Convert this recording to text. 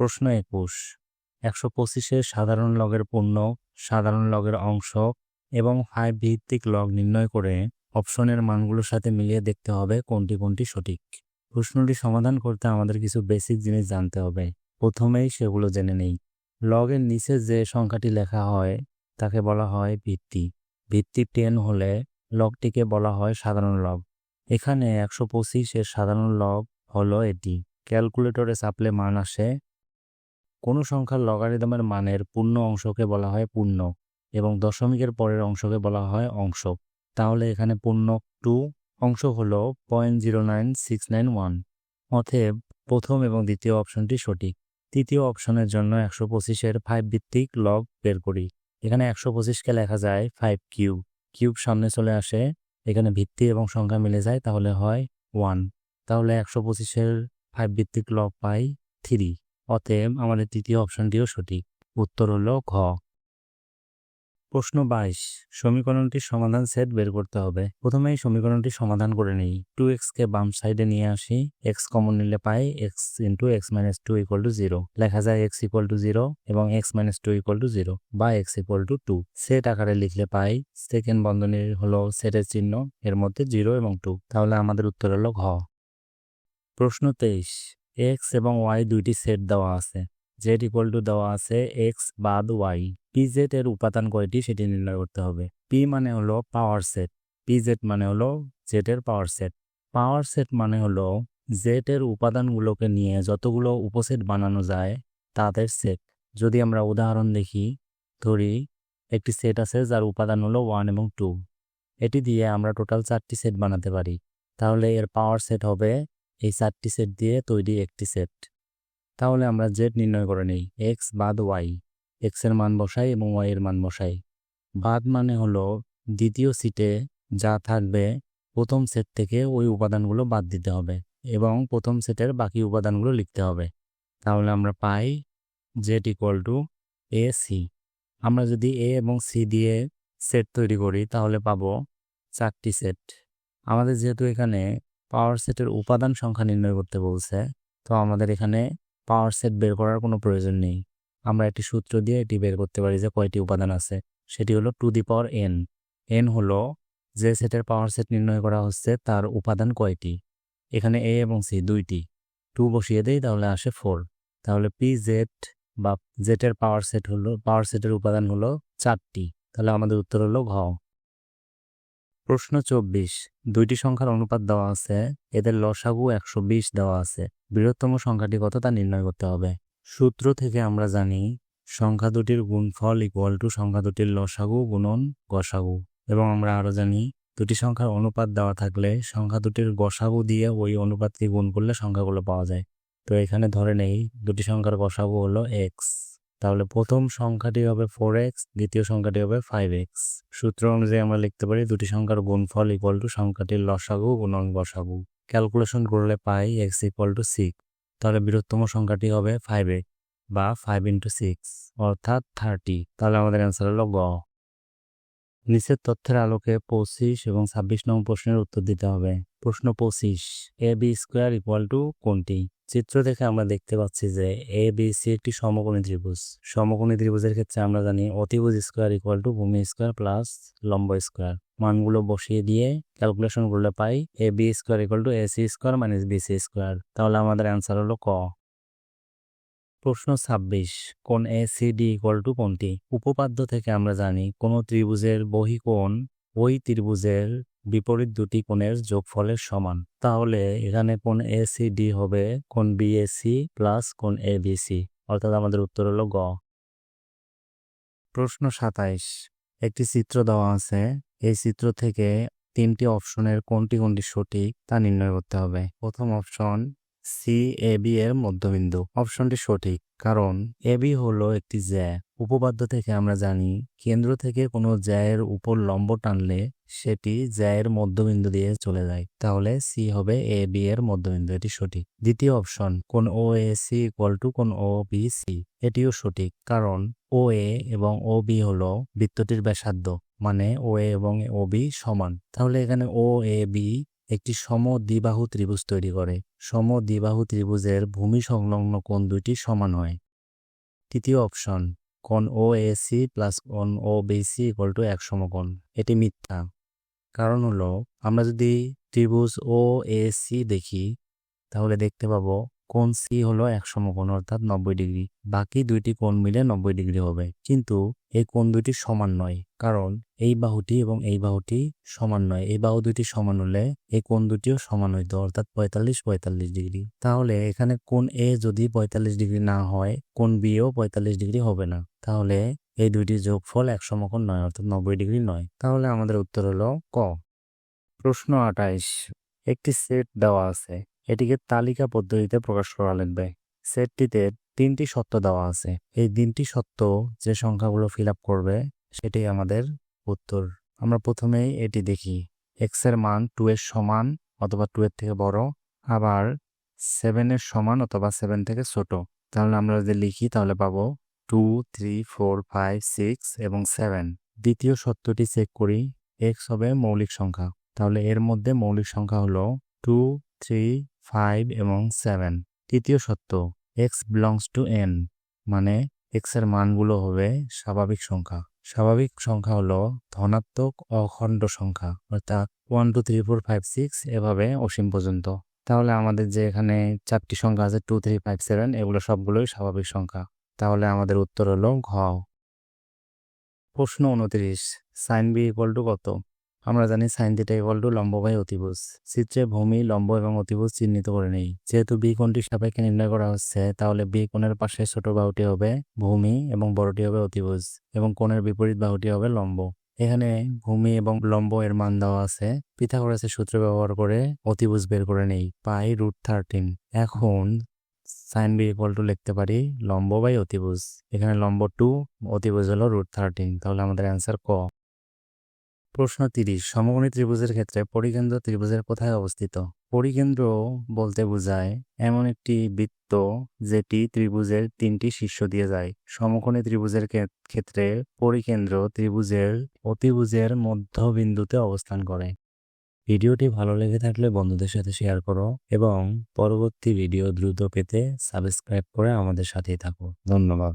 প্রশ্ন একুশ। একশো পঁচিশের সাধারণ লগের পূর্ণ, সাধারণ লগের অংশ এবং ফাইভ ভিত্তিক লগ নির্ণয় করে অপশনের মানগুলোর সাথে মিলিয়ে দেখতে হবে কোনটি কোনটি সঠিক। প্রশ্নটি সমাধান করতে আমাদের কিছু বেসিক জিনিস জানতে হবে। প্রথমেই সেগুলো জেনে নেই। লগের নিচে যে সংখ্যাটি লেখা হয়, তাকে বলা হয় ভিত্তি। ভিত্তি টেন হলে লগটিকে বলা হয় সাধারণ লগ। এখানে একশো পঁচিশের সাধারণ লগ হলো এটি। ক্যালকুলেটরে চাপলে মান আসে কোনো সংখ্যার লগারিদমের মানের পূর্ণ অংশকে বলা হয় পূর্ণ এবং দশমিকের পরের অংশকে বলা হয় অংশ। তাহলে এখানে পূর্ণ টু অংশ হল point zero nine six nine one অতএব প্রথম এবং দ্বিতীয় অপশনটি সঠিক। তৃতীয় অপশনের জন্য একশো পঁচিশের ফাইভ ভিত্তিক লগ বের করি। এখানে একশো পঁচিশকে লেখা যায় ফাইভ কিউব কিউব সামনে চলে আসে। এখানে ভিত্তি এবং সংখ্যা মিলে যায়, তাহলে হয় ওয়ান তাহলে একশো পঁচিশের ফাইভ ভিত্তিক লগ পাই থ্রি অতএব আমাদের তৃতীয় অপশনটিও সঠিক। উত্তর হলো ঘ। প্রশ্ন বাইশ। সমীকরণটির সমাধান সেট বের করতে হবে। প্রথমে এই সমীকরণটি সমাধান করে নিই। টু এক্স কে বাম সাইডে নিয়ে আসি। এক্স কমন নিলে পাই x into x minus two equal to zero লেখা যায় এক্স ইকুয়াল টু জিরো এবং x minus two equal to zero বা x equal to two set আকারে লিখলে পাই। সেকেন্ড বন্ধনীর হলো সেটের চিহ্ন। এর মধ্যে জিরো এবং টু তাহলে আমাদের উত্তর হলো ঘ। প্রশ্ন তেইশ। এক্স এবং ওয়াই দুইটি সেট দেওয়া আছে। জেড ইকুয়াল টু দেওয়া আছে এক্স বাদ ওয়াই পি জেড এর উপাদান কয়টি সেটি নির্ণয় করতে হবে। পি মানে হলো পাওয়ার সেট পি জেড মানে হলো জেড এর পাওয়ার সেট পাওয়ার সেট মানে হলো জেড এর উপাদানগুলোকে নিয়ে যতগুলো উপসেট বানানো যায় তাদের সেট যদি আমরা উদাহরণ দেখি, ধরি একটি সেট আছে যার উপাদান হলো ওয়ান এবং টু এটি দিয়ে আমরা টোটাল চারটি সেট বানাতে পারি। তাহলে এর পাওয়ার সেট হবে এই চারটি সেট দিয়ে তৈরি একটি সেট। তাহলে আমরা জেড নির্ণয় করে নিই এক্স বাদ ওয়াই এক্সের মান বসাই এবং ওয়াই এর মান বসাই। বাদ মানে হলো দ্বিতীয় সিটে যা থাকবে প্রথম সেট থেকে ওই উপাদানগুলো বাদ দিতে হবে এবং প্রথম সেটের বাকি উপাদানগুলো লিখতে হবে। তাহলে আমরা পাই z equal to A C আমরা যদি এ এবং সি দিয়ে সেট তৈরি করি তাহলে পাবো চারটি সেট। আমাদের যেহেতু এখানে পাওয়ার সেটের উপাদান সংখ্যা নির্ণয় করতে বলছে। তো আমাদের এখানে পাওয়ার সেট বের করার কোনো প্রয়োজন নেই। আমরা একটি সূত্র দিয়ে এটি বের করতে পারি যে কয়টি উপাদান আছে। সেটি হলো two the power n n হলো যে সেটের পাওয়ার সেট নির্ণয় করা হচ্ছে তার উপাদান কয়টি? এখানে এ এবং সি দুইটি। টু বসিয়ে দেই তাহলে আসে ফোর তাহলে পি জেড বা জেটের পাওয়ার সেট হলো, পাওয়ার সেটের উপাদান হলো চারটি। তাহলে আমাদের উত্তর হলো ঘ। প্রশ্ন চব্বিশ। দুইটি সংখ্যার অনুপাত দেওয়া আছে। এদের লসাগু একশো বিশ দেওয়া আছে। বৃহত্তম সংখ্যাটি কত তা নির্ণয় করতে হবে। সূত্র থেকে আমরা জানি, সংখ্যা দুটির গুণফল ইকুয়াল টু সংখ্যা দুটির লসাগু গুণন গসাগু। এবং আমরা আরও জানি, দুটি সংখ্যার অনুপাত দেওয়া থাকলে সংখ্যা দুটির গসাগু দিয়ে ওই অনুপাতকে গুণ করলে সংখ্যাগুলো পাওয়া যায়। তো এখানে ধরে নেই, দুটি সংখ্যার গসাগু হলো এক্স তাহলে প্রথম সংখ্যাটি হবে ফোর এক্স দ্বিতীয় সংখ্যাটি হবে ফাইভ এক্স সূত্র অনুযায়ী আমরা লিখতে পারি দুটি সংখ্যার গুণফল ইকুয়াল টু সংখ্যাটির লসাগু, গুণন বসাগু। ক্যালকুলেশন করলে পাই এক্স ইকুয়াল টু সিক্স তাহলে বৃহত্তম সংখ্যাটি হবে ফাইভ এক্স বা ফাইভ ইন্টু সিক্স অর্থাৎ থার্টি তাহলে আমাদের অ্যান্সার হলো গ। নিচের তথ্যের আলোকে পঁচিশ এবং ছাব্বিশ নম্বর প্রশ্নের উত্তর দিতে হবে। প্রশ্ন পঁচিশ A B square equal to কোনটি? চিত্র থেকে আমরা দেখতে পাচ্ছি যে এ বি সি একটি সমকোণী ত্রিভুজ। সমকোণী ত্রিভুজের ক্ষেত্রে আমরা জানি অতিভুজ স্কোয়ার ইকুয়াল টু ভূমি স্কোয়ার প্লাস লম্ব স্কোয়ার মানগুলো বসিয়ে দিয়ে ক্যালকুলেশন করলে পাই A B square equal to A C square minus B C square তাহলে আমাদের অ্যান্সার হলো ক। প্রশ্ন ছাব্বিশ কোন A C D equal to কোনটি? উপপাদ্য থেকে আমরা জানি কোনো ত্রিভুজের বহিকোণ ওই ত্রিভুজের বিপরীত দুটি কোণের যোগফলের সমান। তাহলে এখানে কোন এ সি ডি হবে কোন বি এ সি প্লাস কোন এ বি সি অর্থাৎ আমাদের উত্তর হলো গ। প্রশ্ন সাতাইশ। একটি চিত্র দেওয়া আছে। এই চিত্র থেকে তিনটি অপশনের কোনটি কোনটি সঠিক তা নির্ণয় করতে হবে। প্রথম অপশন সি, এ, বি এর মধ্যবিন্দু। অপশনটি সঠিক, কারণ এ, বি হলো একটি জ্যা। উপপাদ্য থেকে আমরা জানি, কেন্দ্র থেকে কোনো জ্যায়ের উপর লম্ব টানলে সেটি জ্যায়ের মধ্যবিন্দু দিয়ে চলে যায়। তাহলে সি হবে এ, বি এর মধ্যবিন্দু, এটি সঠিক। দ্বিতীয় অপশন, কোন O, A, C equal to কোন ও, বি, সি, এটিও সঠিক, কারণ ও, এ এবং ও, বি হলো বৃত্তটির ব্যাসার্ধ মানে ও, এ এবং ও, বি সমান। তাহলে এখানে ও, এ, বি একটি সম দ্বিবাহু ত্রিভুজ তৈরি করে। সম দ্বিবাহু ত্রিভুজের ভূমি সংলগ্ন কোণ দুইটি সমান হয়। তৃতীয় অপশন, কোণ ও এসি প্লাস কোণ ও বিসি ইকুয়াল টু এক সমকোণ। এটি মিথ্যা। কারণ হলো, আমরা যদি ত্রিভুজ ও এসি দেখি, তাহলে দেখতে পাবো কোণ সি হলো এক সমকোণ অর্থাৎ নব্বই ডিগ্রি। বাকি দুইটি কোণ মিলে নব্বই ডিগ্রি হবে। কিন্তু এই কোণ দুইটি সমান নয়, কারণ এই বাহুটি এবং এই বাহুটি সমান নয়। এই বাহু দুইটি সমান হলে এই কোণ দুটিও সমান হইত, অর্থাৎ পঁয়তাল্লিশ পঁয়তাল্লিশ ডিগ্রি। তাহলে এখানে কোণ এ যদি পঁয়তাল্লিশ ডিগ্রি না হয়, কোণ বিও পঁয়তাল্লিশ ডিগ্রি হবে না। তাহলে এই দুইটি যোগফল এক সমকোণ নয়, অর্থাৎ নব্বই ডিগ্রি নয়। তাহলে আমাদের উত্তর হলো ক। প্রশ্ন আঠাইশ। একটি সেট দেওয়া আছে। এটিকে তালিকা পদ্ধতিতে প্রকাশ করা লাগবে সেটটিতে তিনটি সত্য দেওয়া আছে। এই তিনটি সত্য যে সংখ্যাগুলো ফিল করবে সেটি আমাদের উত্তর। আমরা প্রথমেই এটি দেখি। এক্সের মান টু এর সমান অথবা টু এর থেকে বড়, আবার সেভেন এর সমান অথবা সেভেন থেকে ছোট। তাহলে আমরা যদি লিখি, তাহলে পাবো two three four five six এবং সেভেন দ্বিতীয় সত্যটি চেক করি এক্স হবে মৌলিক সংখ্যা। তাহলে এর মধ্যে মৌলিক সংখ্যা হলো টু থ্রি ফাইভ এবং সেভেন। তৃতীয় সত্য এক্স বিলংস টু এন মানে এক্সের মানগুলো হবে স্বাভাবিক সংখ্যা। স্বাভাবিক সংখ্যা হলো ধনাত্মক অখণ্ড সংখ্যা, অর্থাৎ one two three four five six এভাবে অসীম পর্যন্ত। তাহলে আমাদের যে এখানে চারটি সংখ্যা আছে টু থ্রি ফাইভ সেভেন এগুলো সবগুলোই স্বাভাবিক সংখ্যা। তাহলে আমাদের উত্তর হলো ঘ। প্রশ্ন উনত্রিশ সাইন বি ইকুয়াল টু কত? আমরা জানি সাইন থিটা ইকুয়াল টু লম্ব বাই অতিভুজ। চিত্রে ভূমি, লম্ব এবং অতিভুজ চিহ্নিত করে নেই। যেহেতু বি কোণটি সাপেক্ষে নির্ণয় করা হচ্ছে, তাহলে বি কোণের পাশে ছোট বাহুটি হবে ভূমি এবং বড়টি হবে অতিভুজ এবং কোণের বিপরীত বাহুটি হবে লম্ব। এখানে ভূমি এবং লম্ব এর মান দেওয়া আছে। পিথাগোরাসের সূত্র ব্যবহার করে অতিভুজ বের করে নেই। পাই রুট থার্টিন। এখন সাইন বি ইকুয়াল টু লিখতে পারি লম্ব বাই অতিভুজ। এখানে লম্ব টু, অতিভুজ হলো রুট থার্টিন। তাহলে আমাদের অ্যান্সার ক। প্রশ্ন তিরিশ সমকোণী ত্রিভুজের ক্ষেত্রে পরিকেন্দ্র ত্রিভুজের কোথায় অবস্থিত? পরিকেন্দ্র বলতে বোঝায় এমন একটি বৃত্ত যেটি ত্রিভুজের তিনটি শীর্ষ দিয়ে যায়। সমকোণী ত্রিভুজের ক্ষেত্রে পরিকেন্দ্র ত্রিভুজের অতিভুজের মধ্যবিন্দুতে অবস্থান করে। ভিডিওটি ভালো লেগে থাকলে বন্ধুদের সাথে শেয়ার করো এবং পরবর্তী ভিডিও দ্রুত পেতে সাবস্ক্রাইব করে আমাদের সাথেই থাকো। ধন্যবাদ।